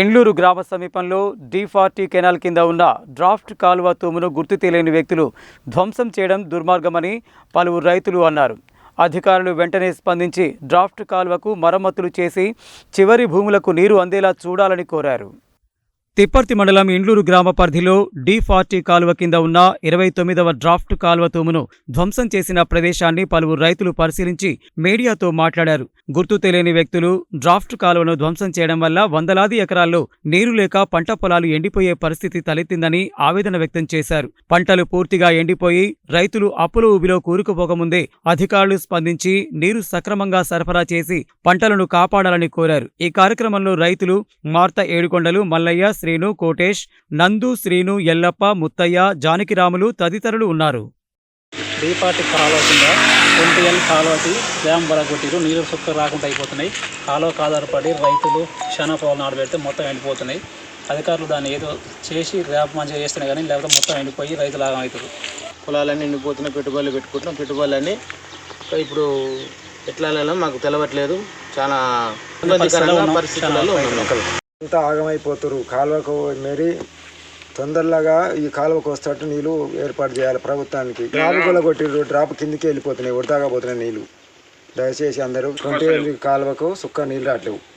ఎండ్లూరు గ్రామ సమీపంలో D forty canal కింద ఉన్న డ్రాఫ్ట్ కాలువ తూమును గుర్తు తెలియని వ్యక్తులు ధ్వంసం చేయడం దుర్మార్గమని పలువురు రైతులు అన్నారు. అధికారులు వెంటనే స్పందించి డ్రాఫ్ట్ కాలువకు మరమ్మతులు చేసి చివరి భూములకు నీరు అందేలా చూడాలని కోరారు. తిప్పర్తి మండలం ఇండ్లూరు గ్రామ పరిధిలో డి ఫార్టీ కాలువ కింద ఉన్న ఇరవై తొమ్మిదవ డ్రాఫ్ట్ కాలువ తూమును ధ్వంసం చేసిన ప్రదేశాన్ని పలువురు రైతులు పరిశీలించి మీడియాతో మాట్లాడారు. గుర్తు తెలియని వ్యక్తులు డ్రాఫ్ట్ కాలువను ధ్వంసం చేయడం వల్ల వందలాది ఎకరాల్లో నీరు లేక పంట పొలాలు ఎండిపోయే పరిస్థితి తలెత్తిందని ఆవేదన వ్యక్తం చేశారు. పంటలు పూర్తిగా ఎండిపోయి రైతులు అప్పుల ఊబిలో కూరుకుపోకముందే అధికారులు స్పందించి నీరు సక్రమంగా సరఫరా చేసి పంటలను కాపాడాలని కోరారు. ఈ కార్యక్రమంలో రైతులు మార్త ఏడుకొండలు మల్లయ్య శ్రీను కోటేష్ నందు శ్రీను ఎల్లప్ప ముత్తయ్య జానకిరాములు తదితరులు ఉన్నారు. డీపాటి కాలువ కింద ట్వంటీ ఎల్ కాలువకి డ్యామ్ బలగొట్టిరు నీరు సుక్క రాకుండా అయిపోతున్నాయి. కాలువకు ఆధారపడి రైతులు క్షణ పొలం నాడబెడితే మొత్తం ఎండిపోతున్నాయి. అధికారులు దాన్ని ఏదో చేసి ర్యాప్ మంచిగా చేస్తున్నాయి కానీ లేకపోతే మొత్తం ఎండిపోయి రైతులు ఆగం అవుతారు. పొలాలన్నీ ఎండిపోతున్నాయి. పెట్టుబడులు పెట్టుకుంటున్నాం. పెట్టుబడులన్నీ ఇప్పుడు ఎట్లా వెళ్ళాలో మాకు తెలవట్లేదు. చాలా. పరిస్థితులలో అంతా ఆగమైపోతారు. కాలువకు మెరి తొందరలాగా ఈ కాలువకు వస్తట్టు నీళ్ళు ఏర్పాటు చేయాలి ప్రభుత్వానికి. డ్రాప్ కొట్టిర్రు డ్రాప్ కిందికి వెళ్ళిపోతున్నాయి ఉడతాగా పోతున్నాయి నీళ్ళు. దయచేసి అందరూ ట్వంటీ కాలువకు సుక్క నీళ్ళు రావట్లేవు.